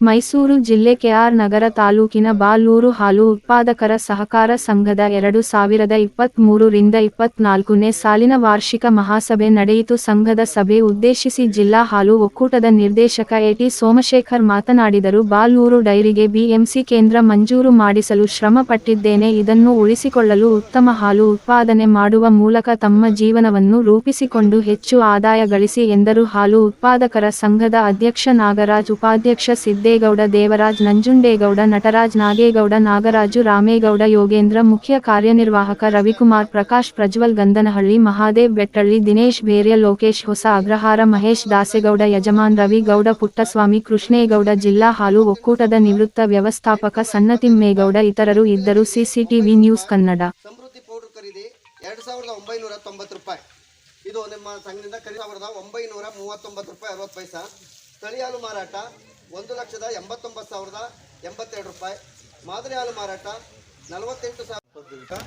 ಮೈಸೂರು ಜಿಲ್ಲೆ ಕೆಆರ್ ನಗರ ತಾಲೂಕಿನ ಬಾಲೂರು ಹಾಲು ಉತ್ಪಾದಕರ ಸಹಕಾರ ಸಂಘದ ಎರಡು ಸಾವಿರದ ಇಪ್ಪತ್ತ್ಮೂರರಿಂದ ರಿಂದ ಇಪ್ಪತ್ನಾಲ್ಕನೇ ಸಾಲಿನ ವಾರ್ಷಿಕ ಮಹಾಸಭೆ ನಡೆಯಿತು. ಸಂಘದ ಸಭೆ ಉದ್ದೇಶಿಸಿ ಜಿಲ್ಲಾ ಹಾಲು ಒಕ್ಕೂಟದ ನಿರ್ದೇಶಕ ಎಟಿ ಸೋಮಶೇಖರ್ ಮಾತನಾಡಿದರು. ಬಾಲೂರು ಡೈರಿಗೆ ಬಿಎಂಸಿ ಕೇಂದ್ರ ಮಂಜೂರು ಮಾಡಿಸಲು ಶ್ರಮ ಪಟ್ಟಿದ್ದೇನೆ. ಇದನ್ನು ಉಳಿಸಿಕೊಳ್ಳಲು ಉತ್ತಮ ಹಾಲು ಉತ್ಪಾದನೆ ಮಾಡುವ ಮೂಲಕ ತಮ್ಮ ಜೀವನವನ್ನು ರೂಪಿಸಿಕೊಂಡು ಹೆಚ್ಚು ಆದಾಯ ಗಳಿಸಿ ಎಂದರು. ಹಾಲು ಉತ್ಪಾದಕರ ಸಂಘದ ಅಧ್ಯಕ್ಷ ನಾಗರಾಜ್, ಉಪಾಧ್ಯಕ್ಷ ಸಿದ್ದೇಗೌಡ ದೇವರಾಜ್ ನಂಜುಂಡೇಗೌಡ, ನಟರಾಜ್ ನಾಗೇಗೌಡ, ನಾಗರಾಜು ರಾಮೇಗೌಡ, ಯೋಗೇಂದ್ರ ಮುಖ್ಯ ಕಾರ್ಯನಿರ್ವಾಹಕ ರವಿಕುಮಾರ್, ಪ್ರಕಾಶ್ ಪ್ರಜ್ವಲ್ ಗಂಧನಹಳ್ಳಿ ಮಹಾದೇವ್ ಬೆಟ್ಟಳ್ಳಿ, ದಿನೇಶ್ ಬೇರ್ಯ ಲೋಕೇಶ್ ಹೊಸ ಅಗ್ರಹಾರ, ಮಹೇಶ್ ದಾಸೇಗೌಡ, ಯಜಮಾನ್ ರವಿ ಗೌಡ, ಪುಟ್ಟಸ್ವಾಮಿ ಕೃಷ್ಣೇಗೌಡ, ಜಿಲ್ಲಾ ಹಾಲು ಒಕ್ಕೂಟದ ನಿವೃತ್ತ ವ್ಯವಸ್ಥಾಪಕ ಸಣ್ಣತಿಮ್ಮೇಗೌಡ ಇತರರು ಇದ್ದರು. CCTV news Kannada. ಇದು ನಿಮ್ಮ ಸಂಘದಿಂದ ಕರಿ ಸಾವಿರದ ಒಂಬೈನೂರ ಮೂವತ್ತೊಂಬತ್ತು ರೂಪಾಯಿ ಅರವತ್ತು ಪೈಸಾ. ತಳಿಯಾಲು ಮಾರಾಟ ಒಂದು ಲಕ್ಷದ ಎಂಬತ್ತೊಂಬತ್ತು ಸಾವಿರದ ಎಂಬತ್ತೆರಡು ರೂಪಾಯಿ. ಮಾದರಿ ಹಾಲು ಮಾರಾಟ ನಲವತ್ತೆಂಟು ಸಾವಿರ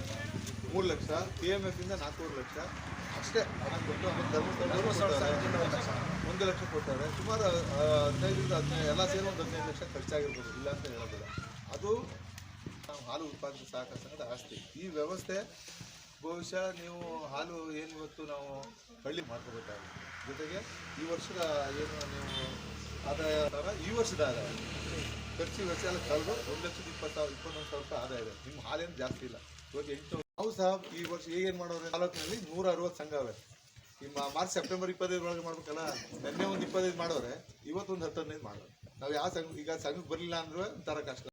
ಮೂರು ಲಕ್ಷ ಪಿ ಎಂ ಎಫ್ ಇಂದ ನಾಲ್ಕೂವರೆ ಲಕ್ಷ. ಅಷ್ಟೇ. ಒಂದು ಲಕ್ಷ. ಕೊಡ್ತಾರೆ. ಸುಮಾರು ಹದಿನೈದರಿಂದ ಹದಿನೈದು ಎಲ್ಲ ಸೇರಿ ಒಂದು ಹದಿನೈದು ಲಕ್ಷ ಖರ್ಚಾಗಿರ್ಬೋದು. ಇಲ್ಲ ಅಂತ ಹೇಳೋದಿಲ್ಲ. ಅದು ನಾವು ಹಾಲು ಉತ್ಪಾದನೆ ಸಹಕಾರ ಸಂಘದ ಆಸ್ತಿ. ಈ ವ್ಯವಸ್ಥೆ ಬಹುಶಃ ನೀವು ಹಾಲು ಏನು ಇವತ್ತು ನಾವು ಹಳ್ಳಿ ಮಾಡ್ಕೋಬೇಕಾಗುತ್ತೆ. ಜೊತೆಗೆ ಈ ವರ್ಷದ ಏನು ನೀವು ಆದಾಯ ಈ ವರ್ಷದ ಆದಾಯ. ಖರ್ಚು ವರ್ಷ ಎಲ್ಲ ಕಳೆದು ಒಂದು ಲಕ್ಷದ ಇಪ್ಪತ್ತು ಸಾವಿರ ಇಪ್ಪತ್ತೊಂದು ಸಾವಿರ ರೂಪಾಯಿ ಆದಾಯ ಇದೆ. ನಿಮ್ಮ ಹಾಲೇನು ಜಾಸ್ತಿ ಇಲ್ಲ. ಇವಾಗ ಎಂಟು ನಾವು ಸಹ ಈ ವರ್ಷ ಏನು ಮಾಡೋರು ತಾಲೂಕಿನಲ್ಲಿ ನೂರ ಅರವತ್ತು ಸಂಘ ಅವೆ ನಿಮ್ಮ ಮಾರ್ಚ್, ಸೆಪ್ಟೆಂಬರ್ ಇಪ್ಪತ್ತೈದು ಒಳಗೆ ಮಾಡ್ಬೇಕಲ್ಲ? ನೆನ್ನೆ ಒಂದು ಇಪ್ಪತ್ತೈದು ಮಾಡೋರೆ, ಇವತ್ತೊಂದು ಹತ್ತೊಂದೈದು ಮಾಡೋರು. ನಾವು ಯಾವ ಸಂಘ ಈಗ ಸಂಘಕ್ಕೆ ಬರಲಿಲ್ಲ ಅಂದ್ರೆ ಒಂಥರ ಕಷ್ಟ.